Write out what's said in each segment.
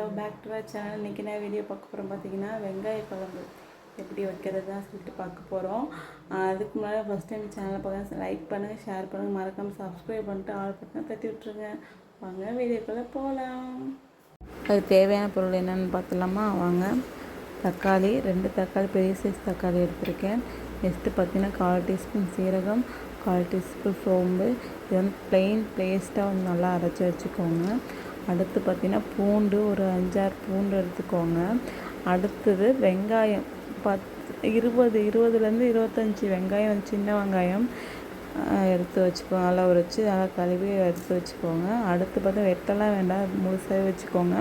Hello back to our channel இன்றைக்கி நான் video பார்க்க போகிறோம் பார்த்தீங்கன்னா வெங்காய குழம்பு. எப்படி வைக்கிறது தான் சொல்லிட்டு பார்க்க போகிறோம் அதுக்கு முன்னாடி ஃபஸ்ட் டைம் சேனலை பார்க்க லைக் பண்ணுங்கள் ஷேர் பண்ணுங்கள் மறக்காமல் சப்ஸ்கிரைப் பண்ணிட்டு ஆல் பட்டன் தட்டி விட்ருங்க வாங்க வீடியோக்குள்ளே போகலாம் அதுக்கு தேவையான பொருள் என்னென்னு பார்த்துலாமா வாங்க தக்காளி ரெண்டு தக்காளி பெரிய சைஸ் தக்காளி எடுத்திருக்கேன். நெக்ஸ்ட்டு பார்த்தீங்கன்னா கால் டீஸ்பூன் சீரகம் கால் டீஸ்பூன் சோம்பு. இது வந்து ப்ளெயின் பேஸ்ட்டாக வந்து நல்லா அரைச்சி வச்சுக்கோங்க. அடுத்து பார்த்தீங்கன்னா பூண்டு ஒரு அஞ்சாறு பூண்டு எடுத்துக்கோங்க. அடுத்தது வெங்காயம். பத் இருபது இருபதுலேருந்து இருபத்தஞ்சி வெங்காயம் சின்ன வெங்காயம் எடுத்து வச்சுக்கோங்க. நல்லா உரைச்சி நல்லா கழுவி எடுத்து வச்சுக்கோங்க. அடுத்து பார்த்தா வெட்டலாம் வேண்டாம் முழுசாகவே வச்சுக்கோங்க.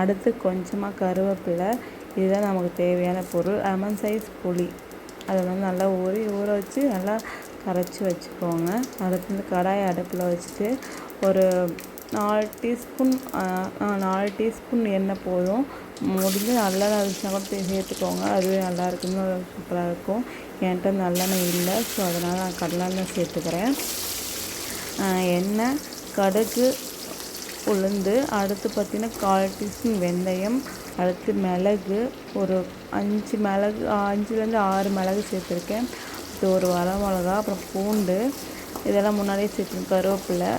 அடுத்து கொஞ்சமாக கருவேப்பிலை. இதுதான் நமக்கு தேவையான பொருள். லெமன் சைஸ் புளி. அதை வந்து நல்லா ஊறி ஊற வச்சு நல்லா கரைச்சி வச்சுக்கோங்க. அடுத்து வந்து கடாயை அடுப்பில் வச்சுட்டு ஒரு நாலு டீஸ்பூன் நாலு டீஸ்பூன் எண்ணெய் போதும். முடிஞ்சு நல்லெண்ணெய் இருந்துச்சுன்னா கூட சேர்த்துக்கோங்க. அதுவே நல்லா இருக்குன்னு சூப்பராக இருக்கும். என்கிட்ட நல்லெண்ணெய் இல்லை. ஸோ அதனால் நான் கடலெண்ணெய் சேர்த்துக்கிறேன். எண்ணெய் கடுகு உளுந்து அடுத்து பார்த்திங்கன்னா கால் டீஸ்பூன் வெந்தயம் அடுத்து மிளகு ஒரு அஞ்சு மிளகு அஞ்சுலேருந்து ஆறு மிளகு சேர்த்துருக்கேன். இது ஒரு வர மிளகா அப்புறம் பூண்டு. இதெல்லாம் முன்னாடியே சேர்த்துருக்கேன் கருவேப்பிலை.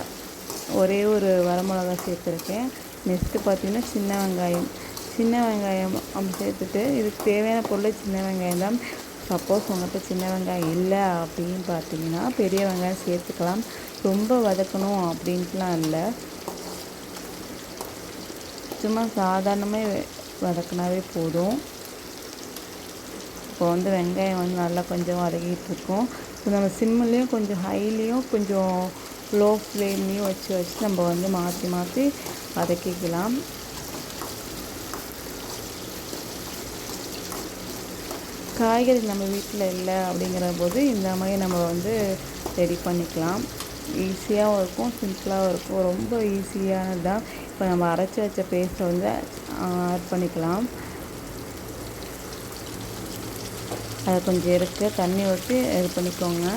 ஒரே ஒரு வரமிளகா சேர்த்துருக்கேன். நெக்ஸ்ட்டு பார்த்தீங்கன்னா சின்ன வெங்காயம். சின்ன வெங்காயம் அப்படி சேர்த்துட்டு இதுக்கு தேவையான பொருள் சின்ன வெங்காயம் தான். சப்போஸ் உங்கள்கிட்ட சின்ன வெங்காயம் இல்லை அப்படின்னு பார்த்தீங்கன்னா பெரிய வெங்காயம் சேர்த்துக்கலாம். ரொம்ப வதக்கணும் அப்படின்ட்டுலாம் இல்லை. சும்மா சாதாரணமாக வதக்கினாவே போதும். இப்போ வந்து வெங்காயம் வந்து நல்லா கொஞ்சம் வதக்கிட்டு இருக்கோம் இப்போ நம்ம சிம்மிலையும் கொஞ்சம் ஹைலேயும் கொஞ்சம் லோ ஃப்ளேம்லேயும் வச்சு வச்சு நம்ம வந்து மாற்றி மாற்றி வதக்கிக்கலாம். காய்கறி நம்ம வீட்டில் இல்லை அப்படிங்கிற போது இந்த மாதிரி நம்ம வந்து ரெடி பண்ணிக்கலாம். ஈஸியாகவும் இருக்கும் சிம்பிளாகவும் இருக்கும். ரொம்ப ஈஸியானது தான் இப்போ நம்ம அரைச்சி வச்ச பேஸ்ட்டை வந்து ஆட் பண்ணிக்கலாம். அதை கொஞ்சம் இருக்குது தண்ணி ஊற்றி இது பண்ணிக்கோங்க.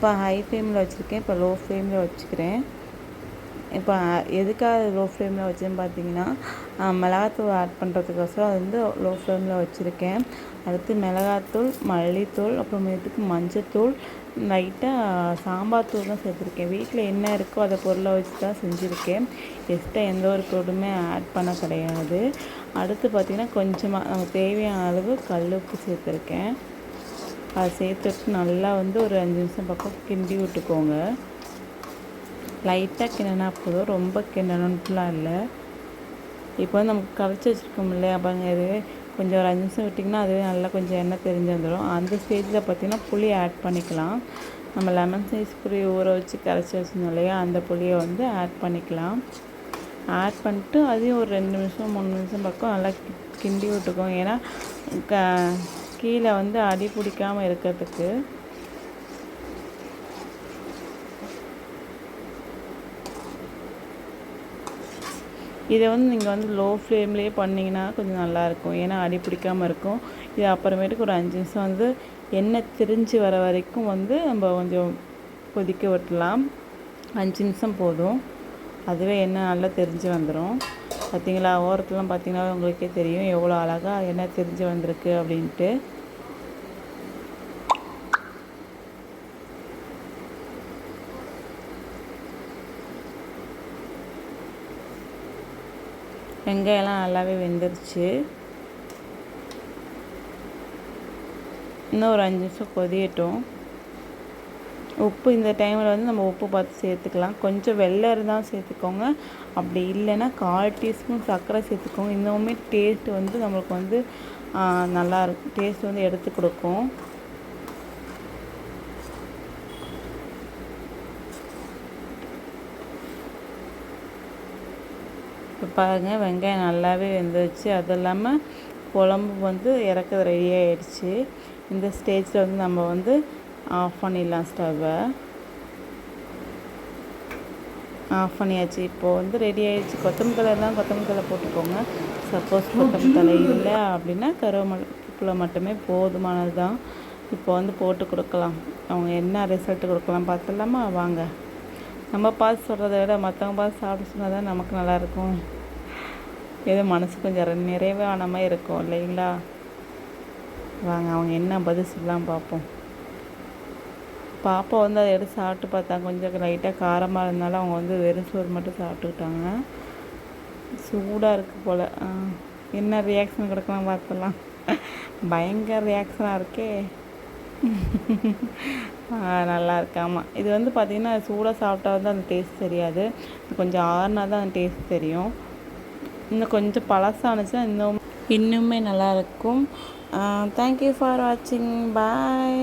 இப்போ ஹை ஃப்ளேமில் வச்சுருக்கேன். இப்போ லோ ஃப்ளேமில் வச்சுக்கிறேன். இப்போ எதுக்காக லோ ஃப்ளேமில் வச்சேன்னு பார்த்தீங்கன்னா மிளகாத்தூள் ஆட் பண்ணுறதுக்கோசரம் அது வந்து லோ ஃப்ளேமில் வச்சுருக்கேன். அடுத்து மிளகாத்தூள் மல்லித்தூள் அப்புறமேட்டுக்கு மஞ்சத்தூள் லைட்டாக சாம்பார் தூள் தான் சேர்த்துருக்கேன். வீட்டில் என்ன இருக்கோ அதை பொருளை வச்சு தான் செஞ்சுருக்கேன். எக்ஸ்ட்ரா எந்த ஒரு பொருளுமே ஆட் பண்ண கிடையாது. அடுத்து பார்த்திங்கன்னா கொஞ்சமாக நமக்கு தேவையான அளவு கல் உப்பு சேர்த்துருக்கேன். அதை சேர்த்துட்டு நல்லா வந்து ஒரு அஞ்சு நிமிஷம் பக்கம் கிண்டி விட்டுக்கோங்க. லைட்டாக கிண்டினா போதும். ரொம்ப கிண்டணுன்ட்டுலாம் இல்லை. இப்போ வந்து நமக்கு கரைச்சி வச்சுருக்கோம் இல்லையா? பாருங்க இது கொஞ்சம் ஒரு அஞ்சு நிமிஷம் விட்டிங்கன்னா அதுவே நல்லா கொஞ்சம் எண்ணெய் தெரிஞ்சு வந்துடும் அந்த ஸ்டேஜில் பார்த்தீங்கன்னா புளி ஆட் பண்ணிக்கலாம். நம்ம லெமன் சைஸ் புளி ஊற வச்சு கரைச்சி வச்சுருந்தோம் இல்லையா? அந்த புளியை வந்து ஆட் பண்ணிக்கலாம். ஆட் பண்ணிட்டு அதையும் ஒரு ரெண்டு நிமிஷம் மூணு நிமிஷம் பக்கம் நல்லா கி- கிண்டி விட்டுக்கோங்க. ஏன்னா க கீழே வந்து அடி பிடிக்காமல் இருக்கிறதுக்கு. இதை வந்து நீங்கள் வந்து லோ ஃப்ளேம்லேயே பண்ணிங்கன்னா கொஞ்சம் நல்லாயிருக்கும். ஏன்னா அடி பிடிக்காமல் இருக்கும். இது அப்புறமேட்டுக்கு ஒரு அஞ்சு நிமிஷம் வந்து எண்ணெய் திரிஞ்சு வர வரைக்கும் வந்து நம்ம கொஞ்சம் கொதிக்க விட்டுலாம் அஞ்சு நிமிஷம் போதும். அதுவே எண்ணெய் நல்லா தெரிஞ்சு வந்துடும் பார்த்தீங்களா? ஓரத்துலாம் பார்த்தீங்கன்னா உங்களுக்கே தெரியும். எவ்வளோ அழகாக என்ன தெரிஞ்சு வந்திருக்கு அப்படின்ட்டு. வெங்காயம்லாம் நல்லாவே வெந்துருச்சு. இன்னும் ஒரு அஞ்சு நிமிஷம் கொதியட்டும். உப்பு இந்த டைமில் வந்து நம்ம உப்பு பார்த்து சேர்த்துக்கலாம். கொஞ்சம் வெள்ளை இருந்தால் சேர்த்துக்கோங்க. அப்படி இல்லைன்னா கால் டீஸ்பூன் சர்க்கரை சேர்த்துக்கோங்க. இன்னுமே டேஸ்ட்டு வந்து நம்மளுக்கு வந்து நல்லாயிருக்கும் நல்லா இருக்கும். டேஸ்ட் வந்து எடுத்து கொடுக்கும். இப்போ பாருங்கள் வெங்காயம் நல்லாவே வெந்துருச்சு. அது இல்லாமல் குழம்பு வந்து இறக்க ரெடி ஆகிடுச்சு இந்த ஸ்டேஜில் வந்து நம்ம வந்து ஆஃப் பண்ணிடலாம் ஸ்டவ்வை ஆஃப் பண்ணியாச்சு. இப்போது வந்து ரெடி ஆயிடுச்சு. கொத்தமல்லி தழை தான் கொத்தமல்லி போட்டுக்கோங்க. சப்போஸ் கொத்தமல்லி தழை இல்லை அப்படின்னா கருவேப்பிலை மட்டுமே போதுமானது தான். இப்போ வந்து போட்டு கொடுக்கலாம். அவங்க என்ன ரிசல்ட் கொடுக்கலாம் பார்த்துடலாமா? வாங்க. நம்ம பார்த்து சொல்கிறத விட மற்றவங்க பார்த்து சாப்பிட்டு சொன்னால் தான் நமக்கு நல்லாயிருக்கும் ஏதோ மனசு கொஞ்சம் நிறைவான மாதிரி இருக்கும் இல்லைங்களா? வாங்க அவங்க என்ன பதில் சொல்லலாம் பார்ப்போம். பாப்பா வந்து அதை எடுத்து சாப்பிட்டு பார்த்தாங்க கொஞ்சம் லைட்டாக காரமாக இருந்தாலும் அவங்க வந்து வெறும் சோறு மட்டும் சாப்பிட்டுக்கிட்டாங்க. சூடாக இருக்குது போல். என்ன ரியாக்ஷன் கொடுக்கலாம் பார்த்துலாம் பயங்கர ரியாக்ஷனாக இருக்கே. நல்லா இருக்காமா இது வந்து பார்த்திங்கன்னா சூடாக சாப்பிட்டா வந்து அந்த டேஸ்ட் தெரியாது. கொஞ்சம் ஆறுனா தான் அந்த டேஸ்ட் தெரியும். இன்னும் கொஞ்சம் பழசானுச்சுன்னா இன்னும் இன்னுமே நல்லாயிருக்கும் தேங்க்யூ ஃபார் வாட்சிங் பாய்